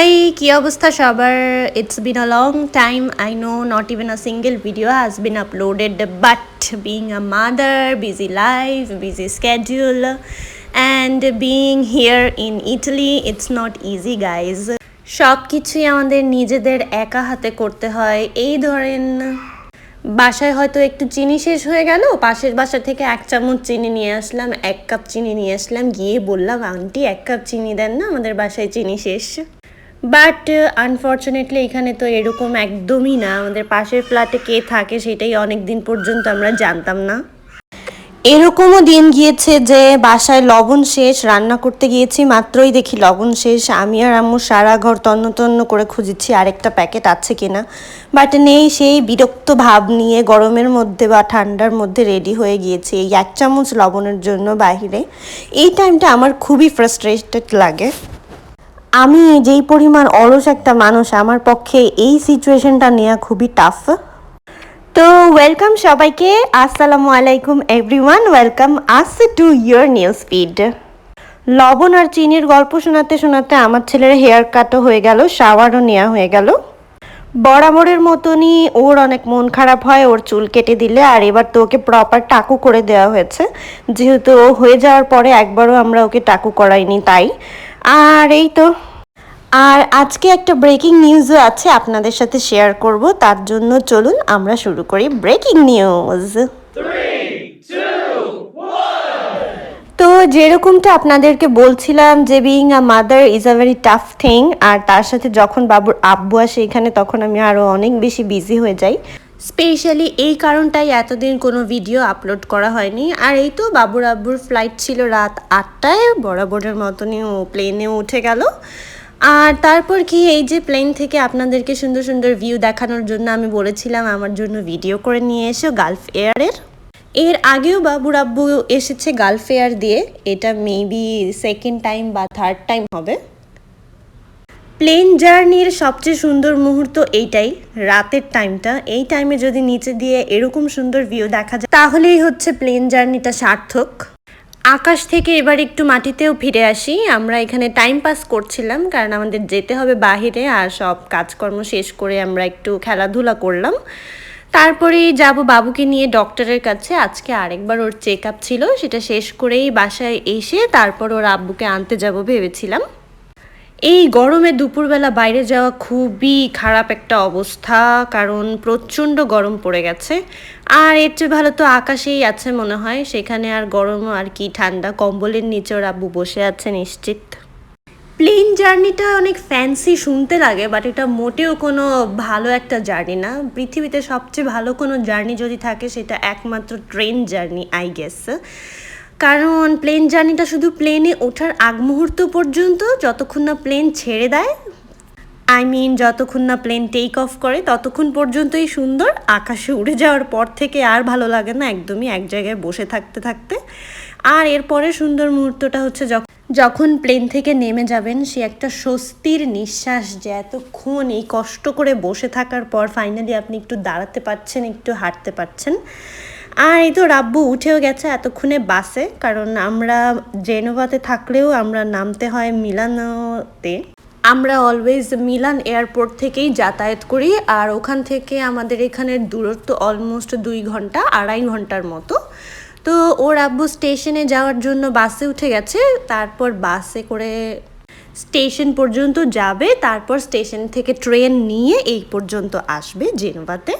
High, কি অবস্থা সবার? It's been a long time I know not even a single video has been uploaded but being a mother busy life busy schedule and being here in Italy it's not easy guys সব কিছুই আমাদের নিজেদের একা হাতে করতে হয়। এই ধরেন, বাসায় হয়তো একটু চিনি শেষ হয়ে গেল, পাশের বাসা থেকে এক চামচ চিনি নিয়ে আসলাম, এক কাপ চিনি নিয়ে আসলাম, গিয়ে বললাম, আন্টি, এক কাপ চিনি দেন না, আমাদের বাসায় চিনি শেষ। বাট আনফর্চুনেটলি এখানে তো এরকম একদমই না। আমাদের পাশের ফ্ল্যাটে কে থাকে সেটাই অনেক দিন পর্যন্ত আমরা জানতাম না। এরকমও দিন গিয়েছে যে বাসায় লবণ শেষ, রান্না করতে গিয়েছি, মাত্রই দেখি লবণ শেষ। আমি আর আম্মু সারা ঘর তন্ন তন্ন করে খুঁজেছি, আরেকটা প্যাকেট আছে কিনা। বাট নেই, সেই বিরক্ত ভাব নিয়ে গরমের মধ্যে বা ঠান্ডার মধ্যে রেডি হয়ে গিয়েছি এই এক চামচ লবণের জন্য বাহিরে। এই টাইমটা আমার খুবই ফ্রাস্ট্রেটেড লাগে। আমি যেই পরিমাণ অলস একটা মানুষ, আমার পক্ষে এই সিচুয়েশনটা নেওয়া খুবই টাফ তো ওয়েলকাম সবাইকে। আসসালামু আলাইকুম everyone welcome us to your news feed লবণ আর চিনির গল্প শোনাতে শোনাতে আমার ছেলের হেয়ার কাটও হয়ে গেল শাওয়ারও নেওয়া হয়ে গেল। বরাবরের মতনই ওর অনেক মন খারাপ হয়, ওর চুল কেটে দিলে, আর এবার তো ওকে প্রপার টাকু করে দেওয়া হয়েছে। যেহেতু ও হয়ে যাওয়ার পরে একবারও আমরা ওকে টাকু করাইনি, তাই। আর এই তো আর আজকে একটা ব্রেকিং নিউজও আছে আপনাদের সাথে শেয়ার করব, তার জন্য চলুন আমরা শুরু করি ব্রেকিং নিউজ তো যেরকমটা আপনাদেরকে বলছিলাম যে being a mother is a very tough thing আর তার সাথে যখন বাবুর আব্বু আসে এখানে, তখন আমি আরও অনেক বেশি বিজি হয়ে যাই। স্পেশালি এই কারণটাই এতদিন কোনো ভিডিও আপলোড করা হয়নি। আর এই তো বাবুর আব্বুর ফ্লাইট ছিল রাত আটটায়, বরাবরের মতনই প্লেনে উঠে গেল। আর তারপর কি, এই যে প্লেন থেকে আপনাদেরকে সুন্দর সুন্দর ভিউ দেখানোর জন্য আমি বলেছিলাম আমার জন্য ভিডিও করে নিয়ে এসো গালফ এয়ারের এর। আগেও বাবুর আব্বু এসেছে গালফ এয়ার দিয়ে, এটা মেবি সেকেন্ড টাইম বা থার্ড টাইম হবে। প্লেন জার্নির সবচেয়ে সুন্দর মুহূর্ত এইটাই, রাতের টাইমটা এই টাইমে যদি নিচে দিয়ে এরকম সুন্দর ভিউ দেখা যায়, তাহলেই হচ্ছে প্লেন জার্নিটা সার্থক। আকাশ থেকে এবার একটু মাটিতেও ফিরে আসি। আমরা এখানে টাইম পাস করছিলাম, কারণ আমাদের যেতে হবে বাহিরে আর সব কাজকর্ম শেষ করে আমরা একটু খেলাধুলা করলাম। তারপরে যাব বাবুকে নিয়ে ডক্টরের কাছে। আজকে আরেকবার ওর চেক আপ ছিল, সেটা শেষ করেই বাসায় এসে তারপর ওর আব্বুকে আনতে যাব ভেবেছিলাম। এই গরমে দুপুরবেলা বাইরে যাওয়া খুবই খারাপ একটা অবস্থা, কারণ প্রচণ্ড গরম পড়ে গেছে। আর এর চেয়ে ভালো তো আকাশেই আছে মনে হয়, সেখানে আর গরম আর কি ঠান্ডা। কম্বলের নিচে আব্বু বসে আছে নিশ্চিত। প্লেন জার্নিটা অনেক ফ্যান্সি শুনতে লাগে, বাট এটা মোটেও কোনো ভালো একটা জার্নি না। পৃথিবীতে সবচেয়ে ভালো কোনো জার্নি যদি থাকে, সেটা একমাত্র ট্রেন জার্নি, আই গেস। কারণ প্লেন জার্নিটা শুধু প্লেনে ওঠার আগ মুহূর্ত পর্যন্ত যতক্ষণ না প্লেন ছেড়ে দেয় আই মিন যতক্ষণ না প্লেন টেক অফ করে, ততক্ষণ পর্যন্তই সুন্দর। আকাশে উড়ে যাওয়ার পর থেকে আর ভালো লাগে না, একদমই এক জায়গায় বসে থাকতে থাকতে। আর এরপরে সুন্দর মুহূর্তটা হচ্ছে যখন যখন প্লেন থেকে নেমে যাবেন, সে একটা স্বস্তির নিঃশ্বাস যে এতক্ষণ এই কষ্ট করে বসে থাকার পর ফাইনালি আপনি একটু দাঁড়াতে পারছেন, একটু হাঁটতে পারছেন। আর এই তো রাব্বু উঠেও গেছে এতক্ষণে বাসে, কারণ আমরা জেনোভাতে থাকলেও আমরা নামতে হয় মিলানোতে। আমরা অলওয়েজ মিলান এয়ারপোর্ট থেকেই যাতায়াত করি, আর ওখান থেকে আমাদের এখানের দূরত্ব অলমোস্ট দুই ঘণ্টা, আড়াই ঘণ্টার মতো। তো ওর আব্বু স্টেশনে যাওয়ার জন্য বাসে উঠে গেছে, তারপর বাসে করে স্টেশন পর্যন্ত যাবে, তারপর স্টেশন থেকে ট্রেন নিয়ে এই পর্যন্ত আসবে জেনোভাতে।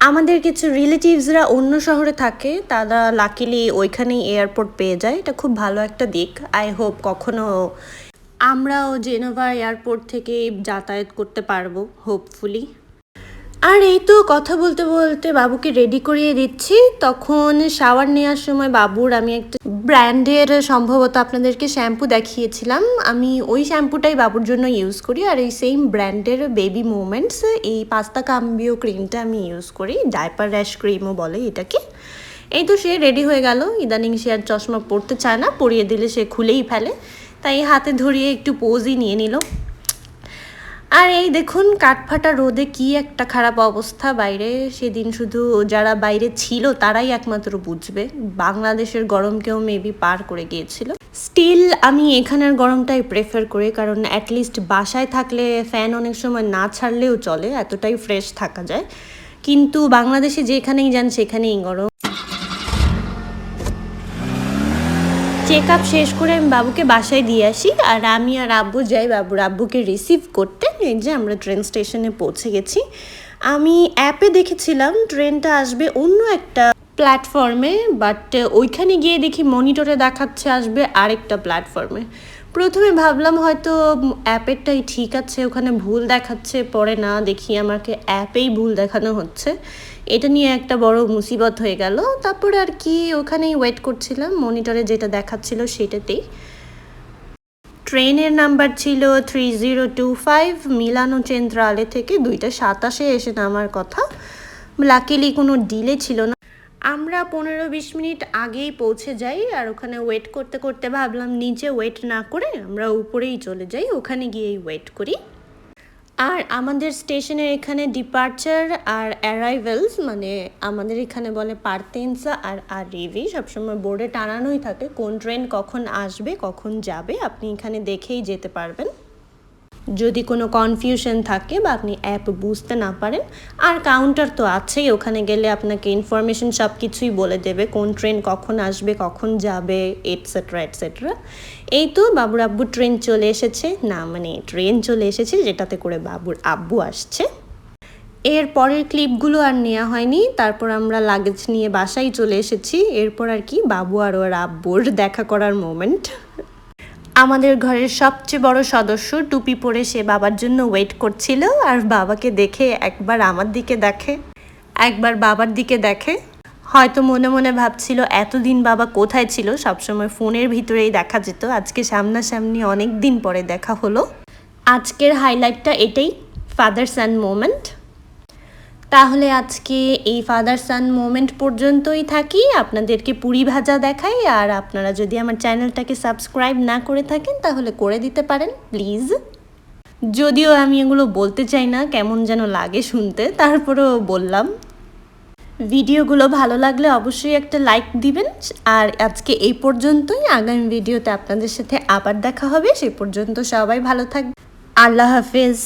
আমাদের কিছু রিলেটিভসরা অন্য শহরে থাকে, তারা লাকিলি ওইখানেই এয়ারপোর্ট পেয়ে যায়। এটা খুব ভালো একটা দিক। আই হোপ কখনো আমরাও জেনোভা এয়ারপোর্ট থেকে যাতায়াত করতে পারব হোপফুলি আর এই তো কথা বলতে বলতে বাবুকে রেডি করিয়ে দিচ্ছি। তখন শাওয়ার নেওয়ার সময় বাবুর আমি একটা ব্র্যান্ডের সম্ভবত আপনাদেরকে শ্যাম্পু দেখিয়েছিলাম। আমি ওই শ্যাম্পুটাই বাবুর জন্য ইউজ করি আর এই সেম ব্র্যান্ডের বেবি মুমেন্টস এই পাস্তা কাম্বিও ক্রিমটা আমি ইউজ করি ডাইপার র্যাশ ক্রিমও বলে এটাকে। এই তো সে রেডি হয়ে গেল। ইদানিং সে আর চশমা পরতে চায় না, পরিয়ে দিলে সে খুলেই ফেলে। তাই হাতে ধরিয়ে একটু পোজই নিয়ে নিল। আর এই দেখুন, কাঠফাটা রোদে কি একটা খারাপ অবস্থা। বাইরে সেদিন শুধু যারা বাইরে ছিল, তারাই একমাত্র বুঝবে। বাংলাদেশের গরমকেও মেবি পার করে গিয়েছিল। স্টিল আমি এখানের গরমটাই প্রেফার করি, কারণ অ্যাটলিস্ট বাসায় থাকলে ফ্যান অনেক সময় না ছাড়লেও চলে, এতটাই ফ্রেশ থাকা যায়। কিন্তু বাংলাদেশে যেখানেই যান, সেখানেই গরম। চেক আপ শেষ করে আমি বাবুকে বাসায় দিয়ে আসি, আর আমি আর আব্বু যাই বাবুর আব্বুকে রিসিভ করতে। এই যে আমরা ট্রেন স্টেশনে পৌঁছে গেছি, আমি অ্যাপে দেখেছিলাম ট্রেনটা আসবে অন্য একটা প্ল্যাটফর্মে বাট ওইখানে গিয়ে দেখি মনিটরে দেখাচ্ছে আসবে আরেকটা প্ল্যাটফর্মে প্রথমে ভাবলাম হয়তো অ্যাপেরটাই ঠিক আছে, ওখানে ভুল দেখাচ্ছে, পরে না দেখি আমাকে অ্যাপেই ভুল দেখানো হচ্ছে। এটা নিয়ে একটা বড় মুসিবত হয়ে গেল। তারপরে আর কি ওখানেই ওয়েট করছিলাম মনিটরে যেটা দেখাচ্ছিল সেটাতেই। ট্রেনের নাম্বার ছিল থ্রি জিরো টু ফাইভ মিলানো চেন্দ্রালে থেকে দুইটা সাতাশে এসে নামার কথা। লাকিলি কোনো ডিলে ছিল না। আমরা পনেরো বিশ মিনিট আগেই পৌঁছে যাই আর ওখানে ওয়েট করতে করতে ভাবলাম, নিচে ওয়েট না করে আমরা উপরেই চলে যাই, ওখানে গিয়েই ওয়েট করি। আর আমাদের স্টেশনের এখানে ডিপার্চার আর অ্যারাইভেলস মানে আমাদের এখানে বলে পার্তেন্সা আর আর রেভি সবসময় বোর্ডে টানানোই থাকে, কোন ট্রেন কখন আসবে, কখন যাবে, আপনি এখানে দেখেই যেতে পারবেন। যদি কোনো কনফিউশন থাকে বা আপনি অ্যাপ বুঝতে না পারেন, আর কাউন্টার তো আছেই, ওখানে গেলে আপনাকে ইনফরমেশন সব কিছুই বলে দেবে, কোন ট্রেন কখন আসবে, কখন যাবে এটসেট্রা এটসেট্রা এই তো বাবুর আব্বু ট্রেন চলে এসেছে। না মানে ট্রেন চলে এসেছে, যেটাতে করে বাবুর আব্বু আসছে। এর পরের ক্লিপগুলো আর নেওয়া হয়নি। তারপর আমরা লাগেজ নিয়ে বাসায় চলে এসেছি। এরপর আর কি বাবু আর ওর আব্বুর দেখা করার মোমেন্ট আমাদের ঘরের সবচেয়ে বড় সদস্য টুপি পরে সে বাবার জন্য ওয়েট করছিল আর বাবাকে দেখে একবার আমার দিকে দেখে, একবার বাবার দিকে দেখে। হয়তো মনে মনে ভাবছিল, এতদিন বাবা কোথায় ছিল? সবসময় ফোনের ভিতরেই দেখা যেত। আজকে সামনাসামনি অনেক দিন পরে দেখা হলো। আজকের হাইলাইটটা এটাই ফাদার্স সান মোমেন্ট তাহলে আজকে এই ফাদার সান মোমেন্ট পর্যন্তই থাকি। আপনাদেরকে পুরি ভাজা দেখাই, আর আপনারা যদি আমার চ্যানেলটাকে সাবস্ক্রাইব না করে থাকেন, তাহলে করে দিতে পারেন প্লিজ যদিও আমি এগুলো বলতে চাই না, কেমন যেন লাগে শুনতে, তারপরেও বললাম। ভিডিওগুলো ভালো লাগলে অবশ্যই একটা লাইক দিবেন, আর আজকে এই পর্যন্তই। আগামী ভিডিওতে আপনাদের সাথে আবার দেখা হবে, সে পর্যন্ত সবাই ভালো থাকবে আল্লাহ হাফেজ।